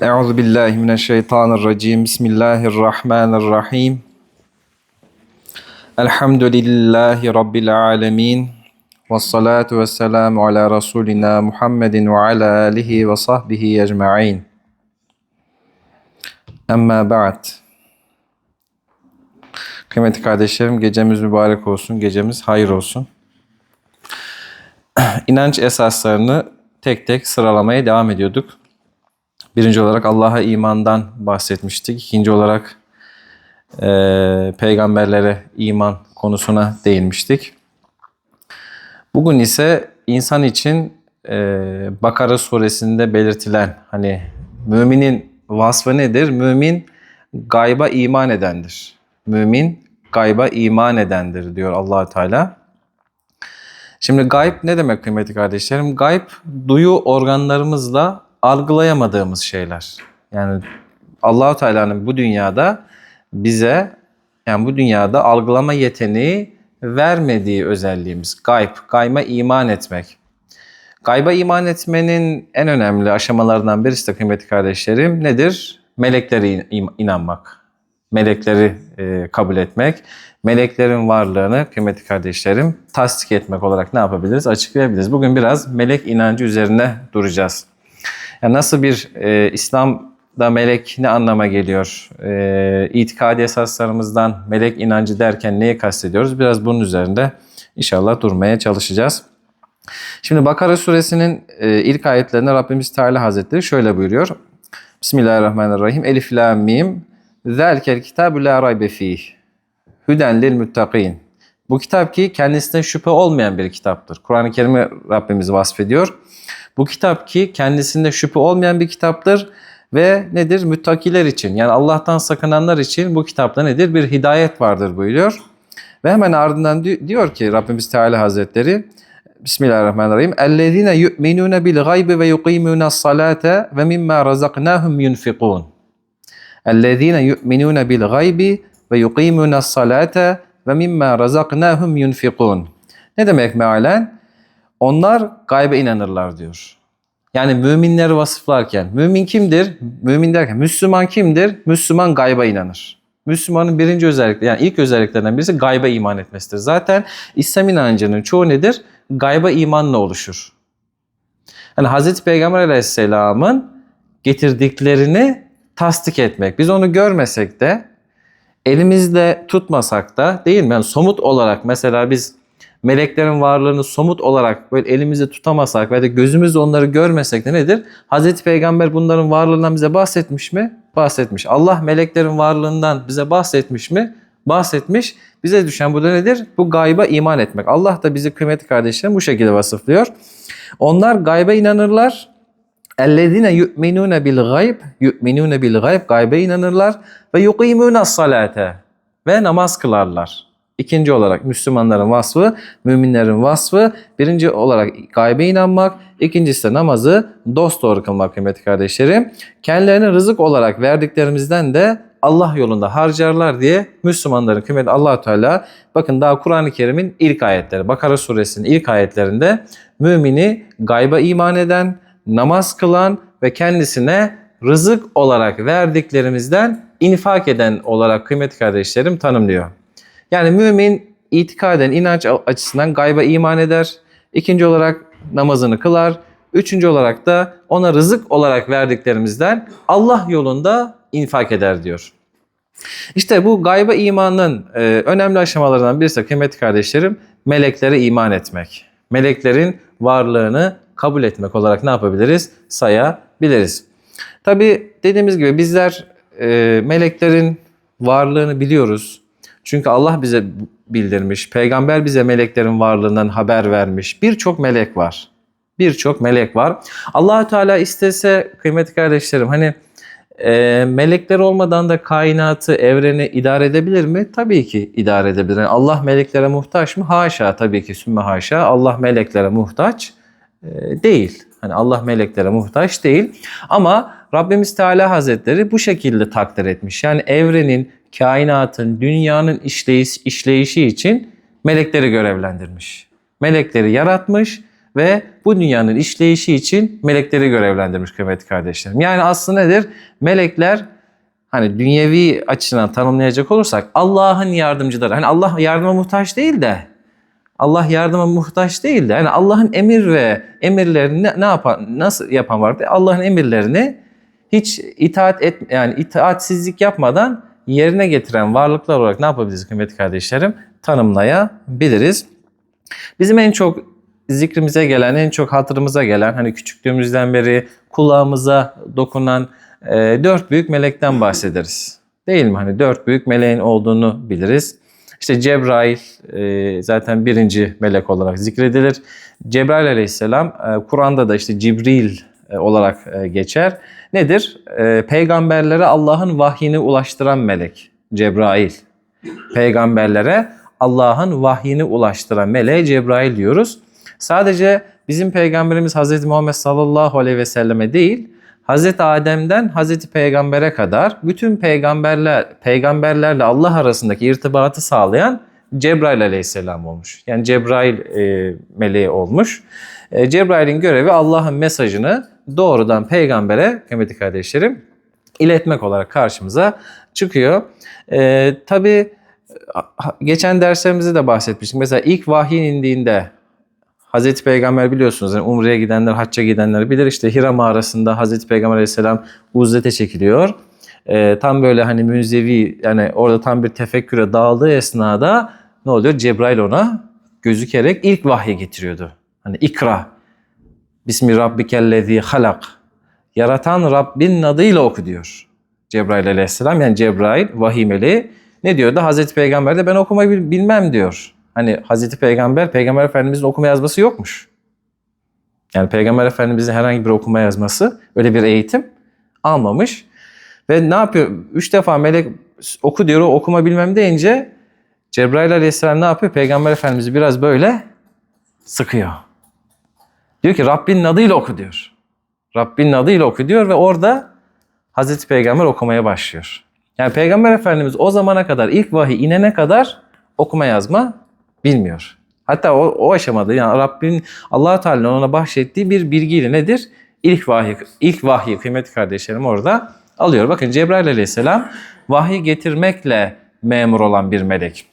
Euzu billahi mineşşeytanirracim. Bismillahirrahmanirrahim. Elhamdülillahi rabbil alamin. Ves salatu vesselamu ala rasulina Muhammedin ve ala alihi ve sahbihi ecmaîn. Amma ba'd. Kıymetli kardeşlerim gecemiz mübarek olsun, gecemiz hayır olsun. İnanç esaslarını tek tek sıralamaya devam ediyorduk. Birinci olarak Allah'a imandan bahsetmiştik. İkinci olarak e, peygamberlere iman konusuna değinmiştik. Bugün ise insan için e, Bakara suresinde belirtilen hani müminin vasfı nedir? Mümin gayba iman edendir. Mümin gayba iman edendir diyor allah Teala. Şimdi gayb ne demek kıymetli kardeşlerim? Gayb duyu organlarımızla algılayamadığımız şeyler. Yani Allahu Teala'nın bu dünyada bize yani bu dünyada algılama yeteneği vermediği özelliğimiz gayb, gayma iman etmek. Gayba iman etmenin en önemli aşamalarından birisi de kıymetli kardeşlerim nedir? Meleklere inanmak. Melekleri kabul etmek. Meleklerin varlığını kıymetli kardeşlerim tasdik etmek olarak ne yapabiliriz? Açıklayabiliriz. Bugün biraz melek inancı üzerine duracağız. Yani nasıl bir e, İslam'da melek ne anlama geliyor? E, itikadi esaslarımızdan melek inancı derken neyi kastediyoruz? Biraz bunun üzerinde inşallah durmaya çalışacağız. Şimdi Bakara suresinin e, ilk ayetlerinde Rabbimiz Teala Hazretleri şöyle buyuruyor. Bismillahirrahmanirrahim. Elif la mim. Zelkel kitabu la raybe fih. Hüden lil muttakin. Bu kitap ki kendisinden şüphe olmayan bir kitaptır. Kur'an-ı Kerim'i Rabbimiz vasfediyor. Bu kitap ki kendisinde şüphe olmayan bir kitaptır ve nedir? Müttakiler için yani Allah'tan sakınanlar için bu kitapta nedir? Bir hidayet vardır buyuruyor. Ve hemen ardından diyor ki Rabbimiz Teala Hazretleri Bismillahirrahmanirrahim. Ellezine yu'minune bil gaybi ve yuqimune salate ve mimma razaknahum yunfikun. Ellezine yu'minune bil gaybi ve yuqimuna salate ve mimma razaknahum yunfikun. Ne demek mealen? Onlar gaybe inanırlar diyor. Yani müminleri vasıflarken, mümin kimdir? Mümin derken, Müslüman kimdir? Müslüman gayba inanır. Müslümanın birinci özellikleri, yani ilk özelliklerinden birisi gayba iman etmesidir. Zaten İslam inancının çoğu nedir? Gayba imanla oluşur. Yani Hz. Peygamber aleyhisselamın getirdiklerini tasdik etmek. Biz onu görmesek de elimizde tutmasak da değil mi? Yani somut olarak mesela biz meleklerin varlığını somut olarak böyle elimizde tutamasak ve de gözümüzle onları görmesek de nedir? Hazreti Peygamber bunların varlığından bize bahsetmiş mi? Bahsetmiş. Allah meleklerin varlığından bize bahsetmiş mi? Bahsetmiş. Bize düşen bu da nedir? Bu gayba iman etmek. Allah da bizi kıymetli kardeşlerim bu şekilde vasıflıyor. Onlar gayba inanırlar. Ellezine yu'minune bil gayb, yu'minune gaybe inanırlar ve yuqimune salate ve namaz kılarlar. İkinci olarak Müslümanların vasfı, müminlerin vasfı. Birinci olarak gaybe inanmak, ikincisi de namazı dosdoğru kılmak kıymetli kardeşlerim. Kendilerine rızık olarak verdiklerimizden de Allah yolunda harcarlar diye Müslümanların kıymetli allah Teala bakın daha Kur'an-ı Kerim'in ilk ayetleri Bakara suresinin ilk ayetlerinde mümini gayba iman eden, namaz kılan ve kendisine rızık olarak verdiklerimizden infak eden olarak kıymetli kardeşlerim tanımlıyor. Yani mümin itikaden, inanç açısından gayba iman eder. İkinci olarak namazını kılar. Üçüncü olarak da ona rızık olarak verdiklerimizden Allah yolunda infak eder diyor. İşte bu gayba imanın e, önemli aşamalarından birisi kıymetli kardeşlerim meleklere iman etmek. Meleklerin varlığını kabul etmek olarak ne yapabiliriz? Sayabiliriz. Tabi dediğimiz gibi bizler e, meleklerin varlığını biliyoruz. Çünkü Allah bize bildirmiş, peygamber bize meleklerin varlığından haber vermiş. Birçok melek var. Birçok melek var. allah Teala istese kıymetli kardeşlerim hani e, melekler olmadan da kainatı, evreni idare edebilir mi? Tabii ki idare edebilir. Yani Allah meleklere muhtaç mı? Haşa tabii ki sümme haşa. Allah meleklere muhtaç değil. Hani Allah meleklere muhtaç değil. Ama Rabbimiz Teala Hazretleri bu şekilde takdir etmiş. Yani evrenin, kainatın, dünyanın işleyiş, işleyişi için melekleri görevlendirmiş. Melekleri yaratmış ve bu dünyanın işleyişi için melekleri görevlendirmiş kıymetli kardeşlerim. Yani aslında nedir? Melekler hani dünyevi açıdan tanımlayacak olursak Allah'ın yardımcıları. Hani Allah yardıma muhtaç değil de Allah yardıma muhtaç değil de yani Allah'ın emir ve emirlerini ne yapan nasıl yapan vardı? Allah'ın emirlerini hiç itaat et yani itaatsizlik yapmadan yerine getiren varlıklar olarak ne yapabiliriz kıymetli kardeşlerim? Tanımlayabiliriz. Bizim en çok zikrimize gelen, en çok hatırımıza gelen, hani küçüklüğümüzden beri kulağımıza dokunan e, dört büyük melekten bahsederiz. Değil mi? Hani dört büyük meleğin olduğunu biliriz. İşte Cebrail e, zaten birinci melek olarak zikredilir. Cebrail aleyhisselam e, Kur'an'da da işte Cibril e, olarak geçer. Nedir? Peygamberlere Allah'ın vahyini ulaştıran melek. Cebrail. Peygamberlere Allah'ın vahyini ulaştıran meleğe Cebrail diyoruz. Sadece bizim peygamberimiz Hz. Muhammed sallallahu aleyhi ve selleme değil, Hz. Adem'den Hz. Peygamber'e kadar bütün peygamberler peygamberlerle Allah arasındaki irtibatı sağlayan Cebrail aleyhisselam olmuş. Yani Cebrail e, meleği olmuş. E, Cebrail'in görevi Allah'ın mesajını doğrudan peygambere, kıymetli kardeşlerim, iletmek olarak karşımıza çıkıyor. E, Tabi geçen derslerimizde de bahsetmiştik. Mesela ilk vahyin indiğinde Hazreti Peygamber biliyorsunuz yani Umre'ye gidenler, hacca gidenler bilir. İşte Hira mağarasında Hazreti Peygamber aleyhisselam uzlete çekiliyor. Ee, tam böyle hani münzevi yani orada tam bir tefekküre dağıldığı esnada ne oluyor? Cebrail ona gözükerek ilk vahyi getiriyordu. Hani ikra. Bismi rabbikellezi halak. Yaratan Rabbin adıyla oku diyor. Cebrail aleyhisselam yani Cebrail vahiy meleği ne diyordu? Hazreti Peygamber de ben okumayı bilmem diyor. Hani Hazreti Peygamber, Peygamber Efendimizin okuma yazması yokmuş. Yani Peygamber Efendimizin herhangi bir okuma yazması, öyle bir eğitim almamış. Ve ne yapıyor? Üç defa melek oku diyor, okuma bilmem deyince Cebrail Aleyhisselam ne yapıyor? Peygamber Efendimiz'i biraz böyle sıkıyor. Diyor ki Rabbinin adıyla oku diyor. Rabbinin adıyla oku diyor ve orada Hazreti Peygamber okumaya başlıyor. Yani Peygamber Efendimiz o zamana kadar ilk vahiy inene kadar okuma yazma bilmiyor. Hatta o, o aşamada yani Rabbin allah Teala'nın ona bahşettiği bir bilgiyle nedir? İlk vahiy, ilk vahiy kıymetli kardeşlerim orada alıyor. Bakın Cebrail aleyhisselam vahiy getirmekle memur olan bir melek.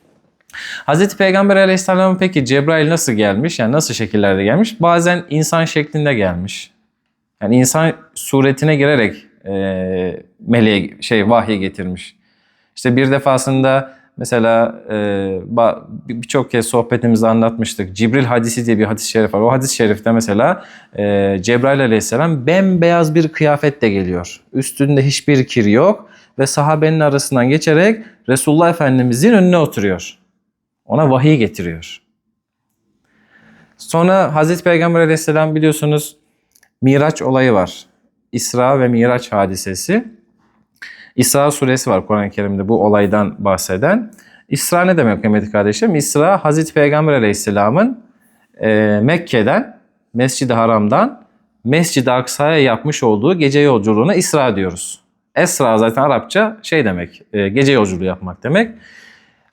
Hazreti Peygamber aleyhisselam peki Cebrail nasıl gelmiş? Yani nasıl şekillerde gelmiş? Bazen insan şeklinde gelmiş. Yani insan suretine girerek e, meleğe şey vahiy getirmiş. İşte bir defasında mesela e, birçok kez sohbetimizde anlatmıştık. Cibril hadisi diye bir hadis-i şerif var. O hadis-i şerifte mesela e, Cebrail aleyhisselam bembeyaz bir kıyafetle geliyor. Üstünde hiçbir kir yok ve sahabenin arasından geçerek Resulullah Efendimizin önüne oturuyor. Ona vahiy getiriyor. Sonra Hazreti Peygamber aleyhisselam biliyorsunuz Miraç olayı var. İsra ve Miraç hadisesi. İsra suresi var Kur'an-ı Kerim'de bu olaydan bahseden. İsra ne demek kıymetli kardeşlerim? İsra Hazreti Peygamber Aleyhisselam'ın e, Mekke'den, Mescid-i Haram'dan Mescid-i Aksa'ya yapmış olduğu gece yolculuğuna İsra diyoruz. Esra zaten Arapça şey demek, e, gece yolculuğu yapmak demek.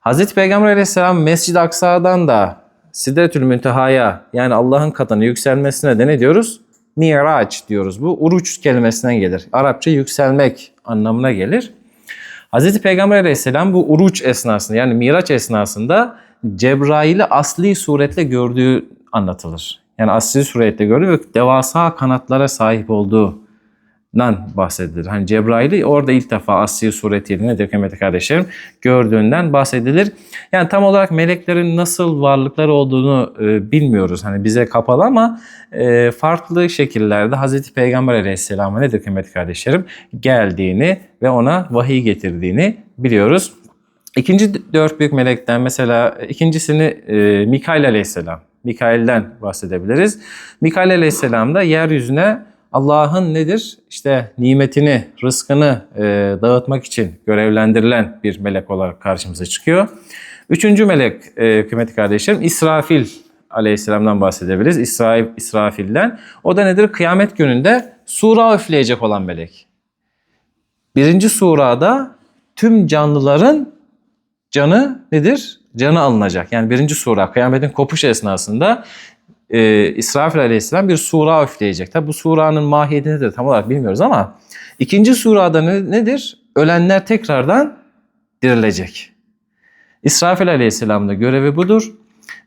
Hazreti Peygamber Aleyhisselam Mescid-i Aksa'dan da Sidretül Münteha'ya yani Allah'ın katına yükselmesine de ne diyoruz? Miraç diyoruz. Bu uruç kelimesinden gelir. Arapça yükselmek anlamına gelir. Hz. Peygamber aleyhisselam bu uruç esnasında yani miraç esnasında Cebrail'i asli suretle gördüğü anlatılır. Yani asli suretle gördü ve devasa kanatlara sahip olduğu nan bahsedilir. Hani Cebrail'i orada ilk defa asli suretiyle nedir kıymetli kardeşlerim gördüğünden bahsedilir. Yani tam olarak meleklerin nasıl varlıklar olduğunu e, bilmiyoruz. Hani bize kapalı ama e, farklı şekillerde Hazreti Peygamber Aleyhisselam'a nedir kıymetli kardeşlerim geldiğini ve ona vahiy getirdiğini biliyoruz. İkinci dört büyük melekten mesela ikincisini e, Mikail Aleyhisselam. Mikail'den bahsedebiliriz. Mikail Aleyhisselam da yeryüzüne Allah'ın nedir? İşte nimetini, rızkını e, dağıtmak için görevlendirilen bir melek olarak karşımıza çıkıyor. Üçüncü melek e, kıymetli kardeşlerim İsrafil aleyhisselamdan bahsedebiliriz. İsrail, İsrafil'den. O da nedir? Kıyamet gününde sura üfleyecek olan melek. Birinci surada tüm canlıların canı nedir? Canı alınacak. Yani birinci sura kıyametin kopuş esnasında e, İsrafil aleyhisselam bir sura üfleyecek. Tabi bu suranın mahiyeti nedir tam olarak bilmiyoruz ama ikinci surada ne- nedir? Ölenler tekrardan dirilecek. İsrafil aleyhisselamın da görevi budur.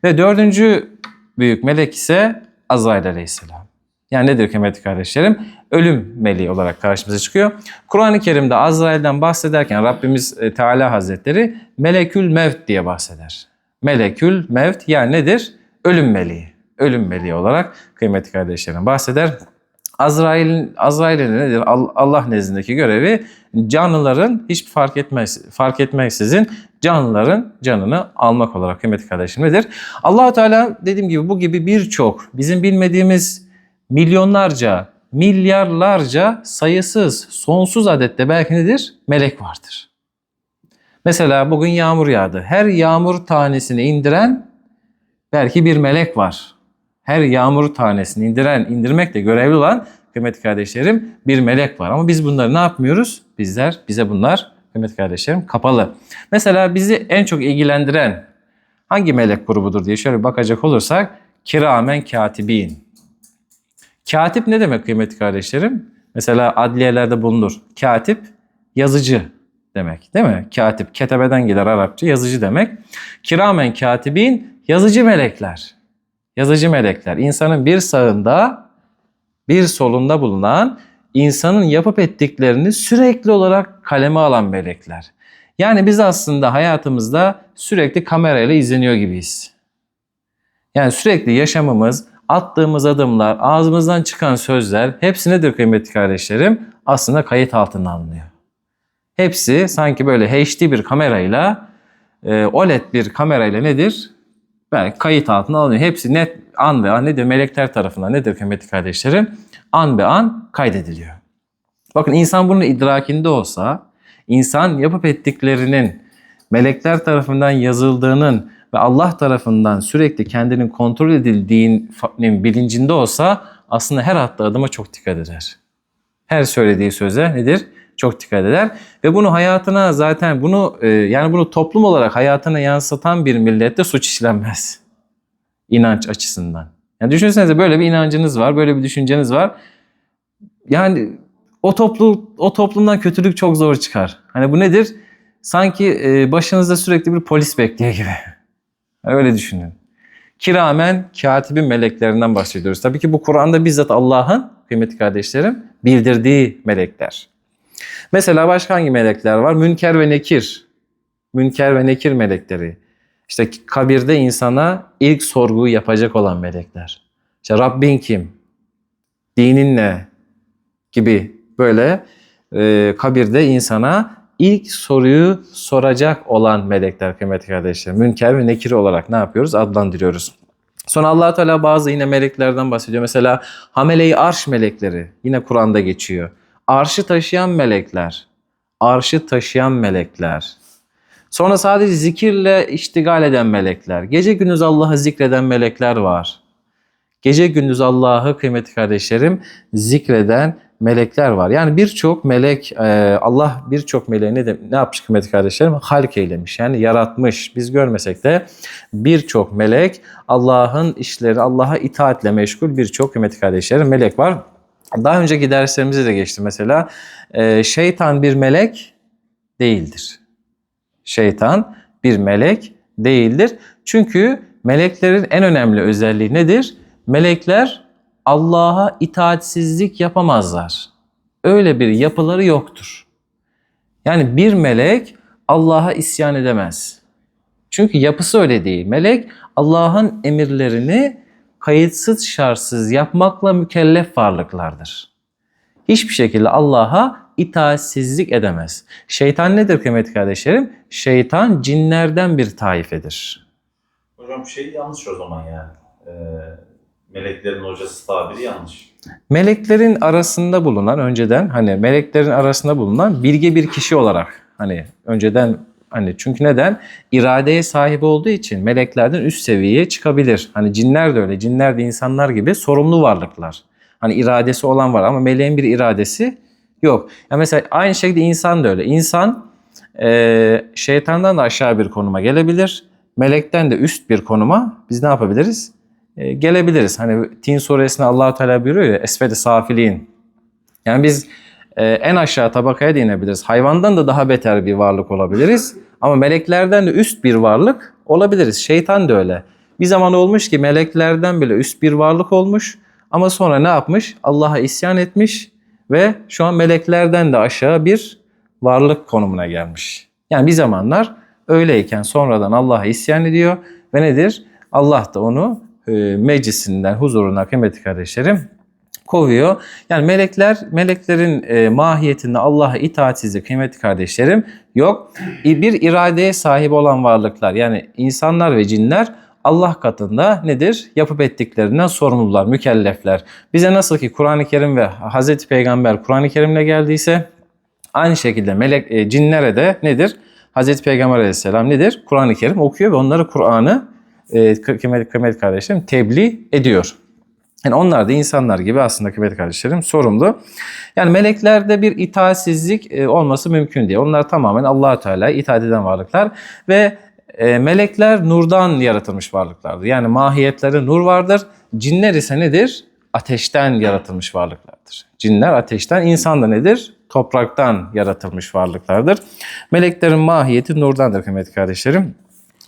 Ve dördüncü büyük melek ise Azrail aleyhisselam. Yani nedir kıymetli kardeşlerim? Ölüm meleği olarak karşımıza çıkıyor. Kur'an-ı Kerim'de Azrail'den bahsederken Rabbimiz e, Teala Hazretleri Melekül Mevt diye bahseder. Melekül Mevt yani nedir? Ölüm meleği. Ölüm meleği olarak kıymetli kardeşlerim bahseder. Azrail'in Azrail'in nedir? Al- Allah nezdindeki görevi canlıların hiç fark etmez fark etmeksizin canlıların canını almak olarak kıymetli kardeşim nedir? allah Teala dediğim gibi bu gibi birçok bizim bilmediğimiz milyonlarca, milyarlarca sayısız, sonsuz adette belki nedir? Melek vardır. Mesela bugün yağmur yağdı. Her yağmur tanesini indiren belki bir melek var. Her yağmur tanesini indiren, indirmekle görevli olan kıymetli kardeşlerim bir melek var. Ama biz bunları ne yapmıyoruz? Bizler, bize bunlar kıymetli kardeşlerim kapalı. Mesela bizi en çok ilgilendiren hangi melek grubudur diye şöyle bakacak olursak kiramen katibin. Katip ne demek kıymetli kardeşlerim? Mesela adliyelerde bulunur. Katip yazıcı demek değil mi? Katip ketebeden gelir Arapça yazıcı demek. Kiramen katibin yazıcı melekler. Yazıcı melekler insanın bir sağında bir solunda bulunan insanın yapıp ettiklerini sürekli olarak kaleme alan melekler. Yani biz aslında hayatımızda sürekli kamerayla izleniyor gibiyiz. Yani sürekli yaşamımız, attığımız adımlar, ağzımızdan çıkan sözler hepsi nedir kıymetli kardeşlerim? Aslında kayıt altına alınıyor. Hepsi sanki böyle HD bir kamerayla, e, OLED bir kamerayla nedir? Belki kayıt altına alınıyor. Hepsi net an be an nedir? Melekler tarafından nedir kıymetli kardeşlerim? An be an kaydediliyor. Bakın insan bunun idrakinde olsa, insan yapıp ettiklerinin melekler tarafından yazıldığının ve Allah tarafından sürekli kendinin kontrol edildiğinin bilincinde olsa aslında her attığı adıma çok dikkat eder. Her söylediği söze nedir? Çok dikkat eder ve bunu hayatına zaten bunu e, yani bunu toplum olarak hayatına yansıtan bir millette suç işlenmez. İnanç açısından. Yani düşünsenize böyle bir inancınız var, böyle bir düşünceniz var. Yani o toplu o toplumdan kötülük çok zor çıkar. Hani bu nedir? Sanki e, başınızda sürekli bir polis bekliyor gibi. Öyle düşünün. Kiramen katibin meleklerinden bahsediyoruz. Tabii ki bu Kur'an'da bizzat Allah'ın kıymetli kardeşlerim bildirdiği melekler. Mesela başka hangi melekler var? Münker ve Nekir. Münker ve Nekir melekleri. İşte kabirde insana ilk sorguyu yapacak olan melekler. İşte Rabbin kim? Dinin ne? Gibi böyle e, kabirde insana ilk soruyu soracak olan melekler kıymetli kardeşlerim. Münker ve Nekir olarak ne yapıyoruz? Adlandırıyoruz. Sonra allah Teala bazı yine meleklerden bahsediyor. Mesela Hamele-i Arş melekleri yine Kur'an'da geçiyor. Arşı taşıyan melekler. Arşı taşıyan melekler. Sonra sadece zikirle iştigal eden melekler. Gece gündüz Allah'ı zikreden melekler var. Gece gündüz Allah'ı kıymetli kardeşlerim zikreden melekler var. Yani birçok melek e, Allah birçok meleği ne, de, ne yapmış kıymetli kardeşlerim? Halk eylemiş. Yani yaratmış. Biz görmesek de birçok melek Allah'ın işleri, Allah'a itaatle meşgul birçok kıymetli kardeşlerim melek var. Daha önceki derslerimizde de geçti mesela. E, şeytan bir melek değildir. Şeytan bir melek değildir. Çünkü meleklerin en önemli özelliği nedir? Melekler Allah'a itaatsizlik yapamazlar. Öyle bir yapıları yoktur. Yani bir melek Allah'a isyan edemez. Çünkü yapısı öyle değil. Melek Allah'ın emirlerini kayıtsız şartsız yapmakla mükellef varlıklardır. Hiçbir şekilde Allah'a itaatsizlik edemez. Şeytan nedir kıymetli kardeşlerim? Şeytan cinlerden bir taifedir. Hocam şey yanlış o zaman yani. Ee, meleklerin hocası tabiri yanlış. Meleklerin arasında bulunan önceden hani meleklerin arasında bulunan bilge bir kişi olarak hani önceden hani çünkü neden? İradeye sahip olduğu için meleklerden üst seviyeye çıkabilir. Hani cinler de öyle. Cinler de insanlar gibi sorumlu varlıklar. Hani iradesi olan var ama meleğin bir iradesi yok. Ya mesela aynı şekilde insan da öyle. İnsan e, şeytandan da aşağı bir konuma gelebilir. Melekten de üst bir konuma biz ne yapabiliriz? e, gelebiliriz. Hani Tin suresinde allah Teala buyuruyor ya esfedi safiliğin. Yani biz e, en aşağı tabakaya da. Hayvandan da daha beter bir varlık olabiliriz. Ama meleklerden de üst bir varlık olabiliriz. Şeytan da öyle. Bir zaman olmuş ki meleklerden bile üst bir varlık olmuş. Ama sonra ne yapmış? Allah'a isyan etmiş ve şu an meleklerden de aşağı bir varlık konumuna gelmiş. Yani bir zamanlar öyleyken sonradan Allah'a isyan ediyor ve nedir? Allah da onu e, meclisinden huzuruna kıymetli kardeşlerim kovuyor. Yani melekler, meleklerin e, mahiyetinde Allah'a itaatsizlik kıymetli kardeşlerim yok. Bir iradeye sahip olan varlıklar yani insanlar ve cinler Allah katında nedir? Yapıp ettiklerinden sorumlular, mükellefler. Bize nasıl ki Kur'an-ı Kerim ve Hazreti Peygamber Kur'an-ı Kerim'le geldiyse aynı şekilde melek e, cinlere de nedir? Hazreti Peygamber Aleyhisselam nedir? Kur'an-ı Kerim okuyor ve onları Kur'an'ı e, kıymetli, kıymetli kardeşlerim tebliğ ediyor. Yani onlar da insanlar gibi aslında kıymetli kardeşlerim sorumlu. Yani meleklerde bir itaatsizlik e, olması mümkün değil. Onlar tamamen allah Teala'ya itaat eden varlıklar ve e, melekler nurdan yaratılmış varlıklardır. Yani mahiyetleri nur vardır. Cinler ise nedir? Ateşten yaratılmış varlıklardır. Cinler ateşten, insan da nedir? Topraktan yaratılmış varlıklardır. Meleklerin mahiyeti nurdandır kıymetli kardeşlerim.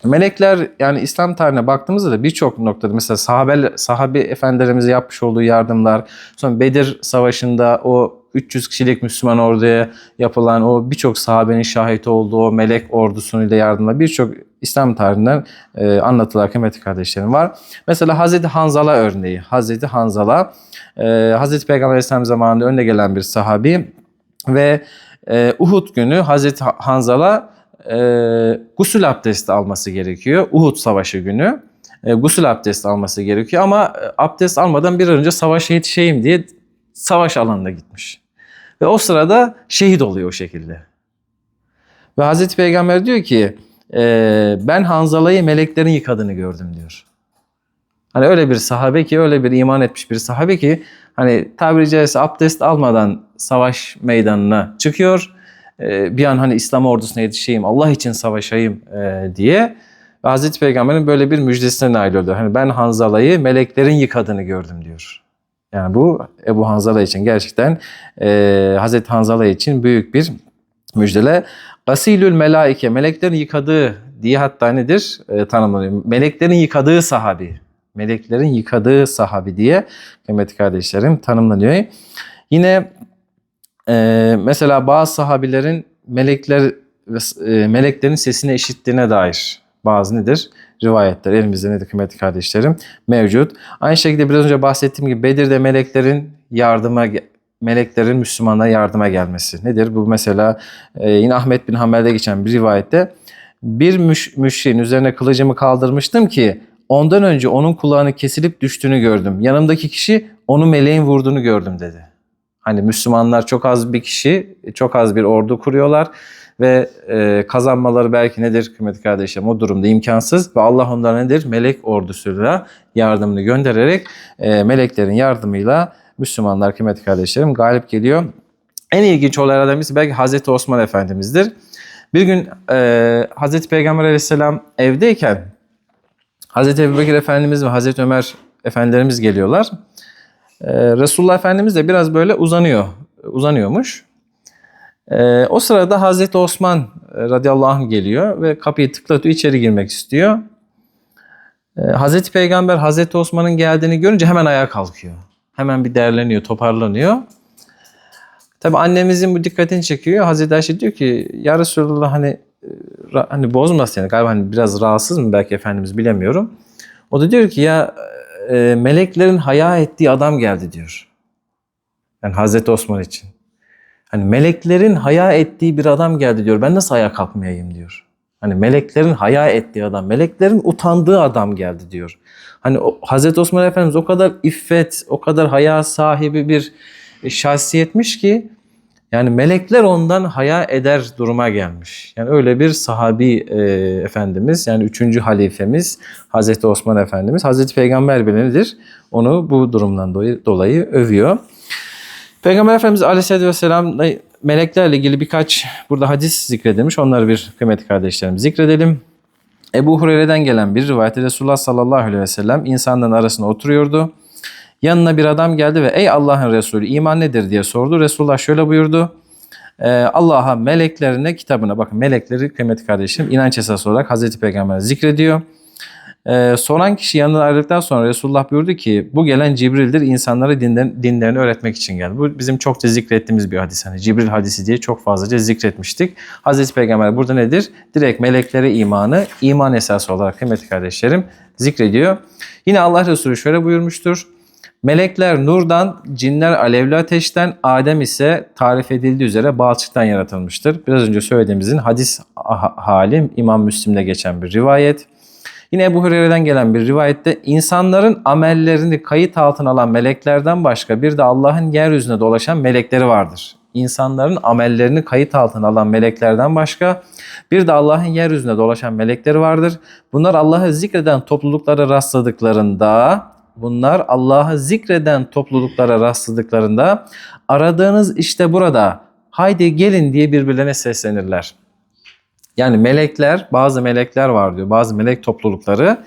Melekler yani İslam tarihine baktığımızda da birçok noktada mesela sahabe, sahabe efendilerimize yapmış olduğu yardımlar, sonra Bedir Savaşı'nda o 300 kişilik Müslüman orduya yapılan o birçok sahabenin şahit olduğu o melek ordusuyla yardımlar birçok İslam tarihinden e, anlatılar kıymetli kardeşlerim var. Mesela Hazreti Hanzala örneği. Hazreti Hanzala e, Hazreti Peygamber Aleyhisselam zamanında önde gelen bir sahabi ve e, Uhud günü Hazreti Hanzala e, gusül abdesti alması gerekiyor. Uhud Savaşı günü e, gusül abdesti alması gerekiyor ama e, abdest almadan bir an önce savaşa yetişeyim diye savaş alanına gitmiş. Ve o sırada şehit oluyor o şekilde. Ve Hazreti Peygamber diyor ki e, ben Hanzala'yı meleklerin yıkadığını gördüm diyor. Hani öyle bir sahabe ki öyle bir iman etmiş bir sahabe ki hani tabiri caizse abdest almadan savaş meydanına çıkıyor. Ee, bir an hani İslam ordusuna yetişeyim, Allah için savaşayım e, diye. Ve Hazreti Peygamber'in böyle bir müjdesine nail oldu. Hani ben Hanzala'yı meleklerin yıkadığını gördüm diyor. Yani bu Ebu Hanzala için gerçekten e, Hazreti Hanzala için büyük bir müjdele. Gasilül melaike, meleklerin yıkadığı diye hatta nedir e, tanımlanıyor. Meleklerin yıkadığı sahabi. Meleklerin yıkadığı sahabi diye kıymetli kardeşlerim tanımlanıyor. Yine ee, mesela bazı sahabilerin melekler e, meleklerin sesini işittiğine dair bazı nedir? Rivayetler elimizde nedir kıymetli kardeşlerim mevcut. Aynı şekilde biraz önce bahsettiğim gibi Bedir'de meleklerin yardıma meleklerin Müslümanlara yardıma gelmesi. Nedir? Bu mesela e, yine Ahmet bin Hanbel'de geçen bir rivayette bir müş, müşriğin üzerine kılıcımı kaldırmıştım ki ondan önce onun kulağını kesilip düştüğünü gördüm. Yanımdaki kişi onu meleğin vurduğunu gördüm dedi. Hani Müslümanlar çok az bir kişi, çok az bir ordu kuruyorlar ve e, kazanmaları belki nedir kıymetli kardeşlerim o durumda imkansız ve Allah onlara nedir melek ordusuyla yardımını göndererek e, meleklerin yardımıyla Müslümanlar kıymetli kardeşlerim galip geliyor. En ilginç olaylardan birisi belki Hazreti Osman Efendimiz'dir. Bir gün e, Hazreti Peygamber Aleyhisselam evdeyken Hazreti Ebubekir Efendimiz ve Hazreti Ömer Efendilerimiz geliyorlar. Ee, Resulullah Efendimiz de biraz böyle uzanıyor, uzanıyormuş. Ee, o sırada Hazreti Osman radıyallahu anh geliyor ve kapıyı tıklatıyor, içeri girmek istiyor. Ee, Hazreti Peygamber Hazreti Osman'ın geldiğini görünce hemen ayağa kalkıyor. Hemen bir derleniyor, toparlanıyor. Tabi annemizin bu dikkatini çekiyor. Hazreti Ayşe diyor ki ya Resulullah hani e, hani bozmasın yani galiba hani biraz rahatsız mı belki Efendimiz bilemiyorum. O da diyor ki ya e, meleklerin haya ettiği adam geldi diyor. Yani Hazreti Osman için. Hani meleklerin haya ettiği bir adam geldi diyor. Ben nasıl ayağa kalkmayayım diyor. Hani meleklerin haya ettiği adam, meleklerin utandığı adam geldi diyor. Hani o, Hazreti Osman Efendimiz o kadar iffet, o kadar haya sahibi bir şahsiyetmiş ki yani melekler ondan haya eder duruma gelmiş. Yani öyle bir sahabi e, efendimiz yani üçüncü halifemiz Hazreti Osman Efendimiz. Hazreti Peygamber bile? Onu bu durumdan dolayı, dolayı övüyor. Peygamber Efendimiz Aleyhisselatü Vesselam meleklerle ilgili birkaç burada hadis zikredilmiş. Onları bir kıymetli kardeşlerim zikredelim. Ebu Hureyre'den gelen bir rivayette Resulullah sallallahu aleyhi ve sellem insanların arasında oturuyordu. Yanına bir adam geldi ve ey Allah'ın Resulü iman nedir diye sordu. Resulullah şöyle buyurdu. Ee, Allah'a meleklerine kitabına bakın melekleri kıymetli kardeşim inanç esası olarak Hazreti Peygamber zikrediyor. Ee, soran kişi yanından ayrıldıktan sonra Resulullah buyurdu ki bu gelen Cibril'dir insanlara dinden, dinlerini öğretmek için geldi. Bu bizim çokça zikrettiğimiz bir hadis. Hani Cibril hadisi diye çok fazlaca zikretmiştik. Hazreti Peygamber burada nedir? Direkt meleklere imanı iman esası olarak kıymetli kardeşlerim zikrediyor. Yine Allah Resulü şöyle buyurmuştur. Melekler nurdan, cinler alevli ateşten, Adem ise tarif edildiği üzere balçıktan yaratılmıştır. Biraz önce söylediğimizin hadis ha- hali İmam Müslim'de geçen bir rivayet. Yine Ebu Hureyre'den gelen bir rivayette insanların amellerini kayıt altına alan meleklerden başka bir de Allah'ın yeryüzünde dolaşan melekleri vardır. İnsanların amellerini kayıt altına alan meleklerden başka bir de Allah'ın yeryüzünde dolaşan melekleri vardır. Bunlar Allah'ı zikreden topluluklara rastladıklarında bunlar Allah'ı zikreden topluluklara rastladıklarında aradığınız işte burada haydi gelin diye birbirlerine seslenirler. Yani melekler, bazı melekler var diyor. Bazı melek toplulukları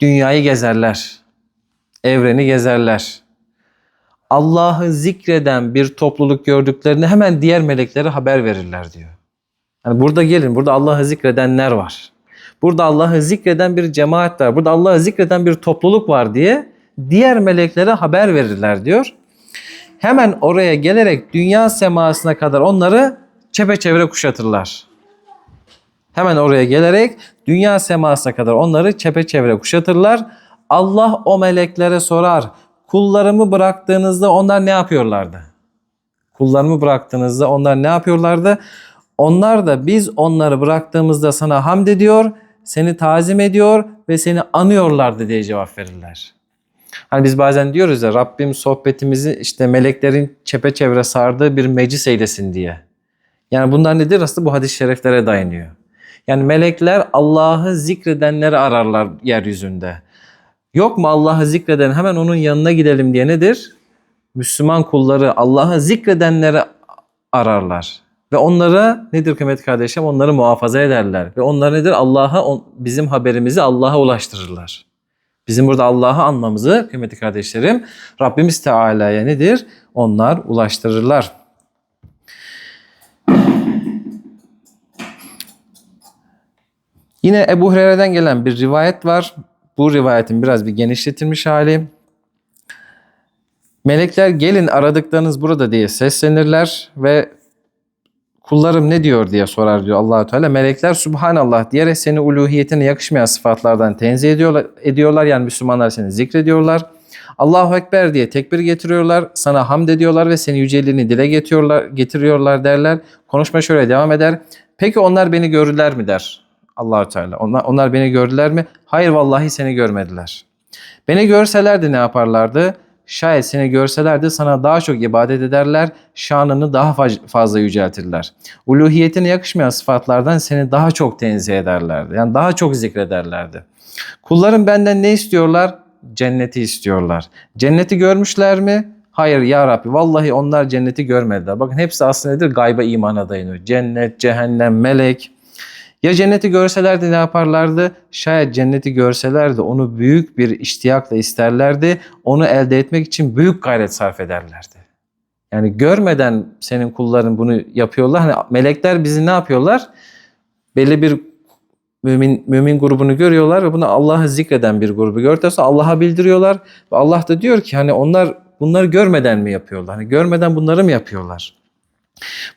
dünyayı gezerler. Evreni gezerler. Allah'ı zikreden bir topluluk gördüklerini hemen diğer meleklere haber verirler diyor. Yani burada gelin, burada Allah'ı zikredenler var. Burada Allah'ı zikreden bir cemaat var. Burada Allah'ı zikreden bir topluluk var diye diğer meleklere haber verirler diyor. Hemen oraya gelerek dünya semasına kadar onları çepeçevre kuşatırlar. Hemen oraya gelerek dünya semasına kadar onları çepeçevre kuşatırlar. Allah o meleklere sorar. Kullarımı bıraktığınızda onlar ne yapıyorlardı? Kullarımı bıraktığınızda onlar ne yapıyorlardı? Onlar da biz onları bıraktığımızda sana hamd ediyor, seni tazim ediyor ve seni anıyorlardı diye cevap verirler. Hani biz bazen diyoruz ya Rabbim sohbetimizi işte meleklerin çepeçevre sardığı bir meclis eylesin diye. Yani bunlar nedir? Aslında bu hadis-i şereflere dayanıyor. Yani melekler Allah'ı zikredenleri ararlar yeryüzünde. Yok mu Allah'ı zikreden hemen onun yanına gidelim diye nedir? Müslüman kulları Allah'ı zikredenleri ararlar. Ve onlara nedir kıymetli kardeşim? Onları muhafaza ederler. Ve onlar nedir? Allah'a bizim haberimizi Allah'a ulaştırırlar. Bizim burada Allah'ı anmamızı kıymetli kardeşlerim Rabbimiz Teala'ya nedir? Onlar ulaştırırlar. Yine Ebu Hureyre'den gelen bir rivayet var. Bu rivayetin biraz bir genişletilmiş hali. Melekler gelin aradıklarınız burada diye seslenirler ve kullarım ne diyor diye sorar diyor Allahu Teala. Melekler Subhanallah diyerek seni uluhiyetine yakışmayan sıfatlardan tenzih ediyorlar, ediyorlar. Yani Müslümanlar seni zikrediyorlar. Allahu Ekber diye tekbir getiriyorlar. Sana hamd ediyorlar ve seni yüceliğini dile getiriyorlar, getiriyorlar derler. Konuşma şöyle devam eder. Peki onlar beni görürler mi der Allahu Teala. Onlar, onlar beni gördüler mi? Hayır vallahi seni görmediler. Beni görselerdi ne yaparlardı? Şayet seni görselerdi sana daha çok ibadet ederler, şanını daha fa- fazla yüceltirler. Uluhiyetine yakışmayan sıfatlardan seni daha çok tenzih ederlerdi. Yani daha çok zikrederlerdi. Kullarım benden ne istiyorlar? Cenneti istiyorlar. Cenneti görmüşler mi? Hayır ya Rabbi vallahi onlar cenneti görmediler. Bakın hepsi aslında nedir? Gayba imana dayanıyor. Cennet, cehennem, melek. Ya cenneti görselerdi ne yaparlardı? Şayet cenneti görselerdi onu büyük bir iştiyakla isterlerdi. Onu elde etmek için büyük gayret sarf ederlerdi. Yani görmeden senin kulların bunu yapıyorlar. Hani melekler bizi ne yapıyorlar? Belli bir mümin, mümin grubunu görüyorlar ve bunu Allah'ı zikreden bir grubu gördüyse Allah'a bildiriyorlar. Ve Allah da diyor ki hani onlar bunları görmeden mi yapıyorlar? Hani görmeden bunları mı yapıyorlar?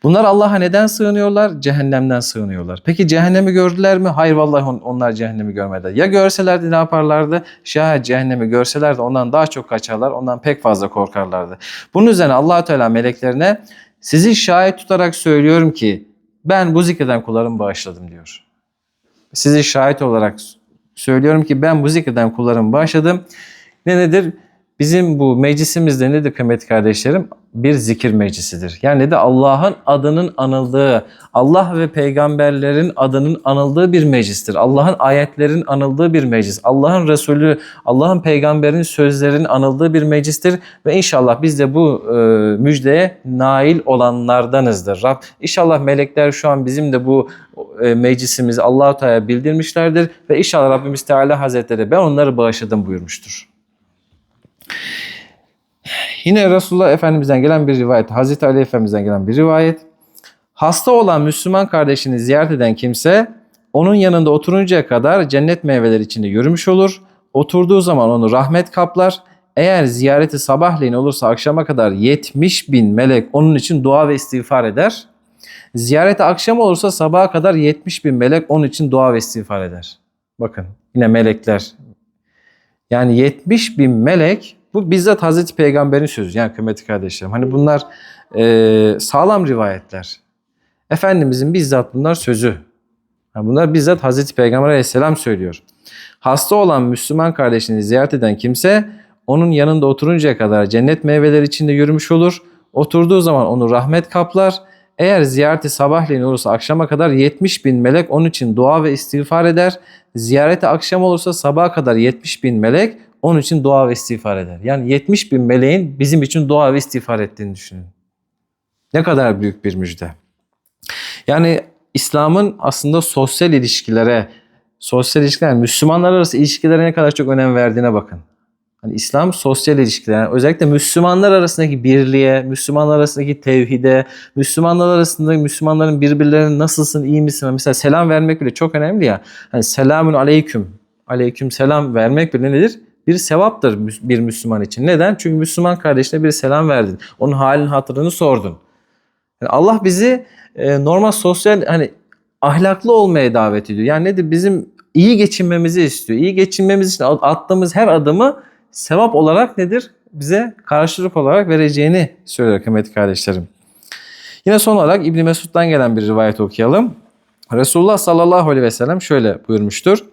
Bunlar Allah'a neden sığınıyorlar? Cehennemden sığınıyorlar. Peki cehennemi gördüler mi? Hayır vallahi on- onlar cehennemi görmediler. Ya görselerdi ne yaparlardı? Şayet cehennemi görselerdi ondan daha çok kaçarlar. Ondan pek fazla korkarlardı. Bunun üzerine allah Teala meleklerine sizi şahit tutarak söylüyorum ki ben bu zikreden kullarımı bağışladım diyor. Sizi şahit olarak söylüyorum ki ben bu zikreden kullarımı bağışladım. Ne nedir? Bizim bu meclisimizde nedir kıymetli kardeşlerim? Bir zikir meclisidir. Yani de Allah'ın adının anıldığı, Allah ve peygamberlerin adının anıldığı bir meclistir. Allah'ın ayetlerin anıldığı bir meclis. Allah'ın Resulü, Allah'ın peygamberinin sözlerinin anıldığı bir meclistir. Ve inşallah biz de bu e, müjdeye nail olanlardanızdır. Rab, inşallah melekler şu an bizim de bu e, meclisimizi Allah-u Teala bildirmişlerdir. Ve inşallah Rabbimiz Teala Hazretleri ben onları bağışladım buyurmuştur. Yine Resulullah Efendimiz'den gelen bir rivayet, Hazreti Ali Efendimiz'den gelen bir rivayet. Hasta olan Müslüman kardeşini ziyaret eden kimse onun yanında oturuncaya kadar cennet meyveleri içinde yürümüş olur. Oturduğu zaman onu rahmet kaplar. Eğer ziyareti sabahleyin olursa akşama kadar 70 bin melek onun için dua ve istiğfar eder. Ziyareti akşam olursa sabaha kadar 70 bin melek onun için dua ve istiğfar eder. Bakın yine melekler. Yani 70 bin melek bu bizzat Hazreti Peygamber'in sözü. Yani kıymetli kardeşlerim. Hani bunlar e, sağlam rivayetler. Efendimizin bizzat bunlar sözü. Yani bunlar bizzat Hazreti Peygamber aleyhisselam söylüyor. Hasta olan Müslüman kardeşini ziyaret eden kimse onun yanında oturuncaya kadar cennet meyveleri içinde yürümüş olur. Oturduğu zaman onu rahmet kaplar. Eğer ziyareti sabahleyin olursa akşama kadar 70 bin melek onun için dua ve istiğfar eder. Ziyareti akşam olursa sabaha kadar 70 bin melek onun için dua ve istiğfar eder. Yani 70 bin meleğin bizim için dua ve istiğfar ettiğini düşünün. Ne kadar büyük bir müjde. Yani İslam'ın aslında sosyal ilişkilere, sosyal ilişkiler, Müslümanlar arası ilişkilere ne kadar çok önem verdiğine bakın. Hani İslam sosyal ilişkiler, yani özellikle Müslümanlar arasındaki birliğe, Müslümanlar arasındaki tevhide, Müslümanlar arasında Müslümanların birbirlerine nasılsın, iyi misin? Mesela selam vermek bile çok önemli ya. Hani selamun aleyküm, aleyküm selam vermek bile nedir? Bir sevaptır bir Müslüman için. Neden? Çünkü Müslüman kardeşine bir selam verdin. Onun halini hatırını sordun. Yani Allah bizi e, normal sosyal hani ahlaklı olmaya davet ediyor. Yani nedir? Bizim iyi geçinmemizi istiyor. İyi geçinmemiz için attığımız her adımı sevap olarak nedir? Bize karşılık olarak vereceğini söylüyor kıymetli kardeşlerim. Yine son olarak İbn Mesud'dan gelen bir rivayet okuyalım. Resulullah sallallahu aleyhi ve sellem şöyle buyurmuştur.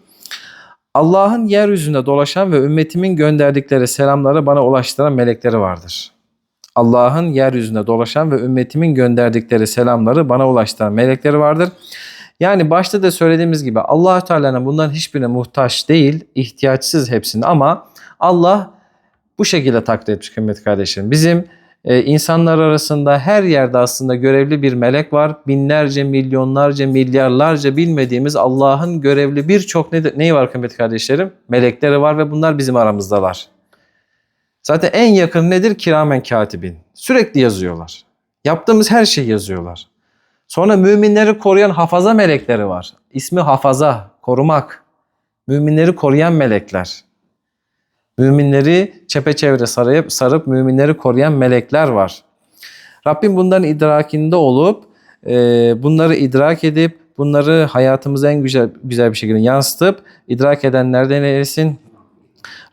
Allah'ın yeryüzünde dolaşan ve ümmetimin gönderdikleri selamları bana ulaştıran melekleri vardır. Allah'ın yeryüzünde dolaşan ve ümmetimin gönderdikleri selamları bana ulaştıran melekleri vardır. Yani başta da söylediğimiz gibi allah Teala'nın bunların hiçbirine muhtaç değil, ihtiyaçsız hepsini ama Allah bu şekilde takdir etmiş kıymetli kardeşlerim. Bizim e, insanlar arasında her yerde aslında görevli bir melek var. Binlerce, milyonlarca, milyarlarca bilmediğimiz Allah'ın görevli birçok ne, neyi var kıymetli kardeşlerim? Melekleri var ve bunlar bizim aramızdalar. Zaten en yakın nedir? Kiramen katibin. Sürekli yazıyorlar. Yaptığımız her şeyi yazıyorlar. Sonra müminleri koruyan hafaza melekleri var. İsmi hafaza, korumak. Müminleri koruyan melekler. Müminleri çepeçevre sarıp, sarıp müminleri koruyan melekler var. Rabbim bunların idrakinde olup e, bunları idrak edip bunları hayatımıza en güzel güzel bir şekilde yansıtıp idrak edenlerden eylesin.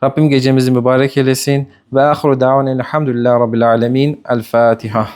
Rabbim gecemizi mübarek eylesin. Ve ahiru davana elhamdülillahi rabbil alemin. El Fatiha.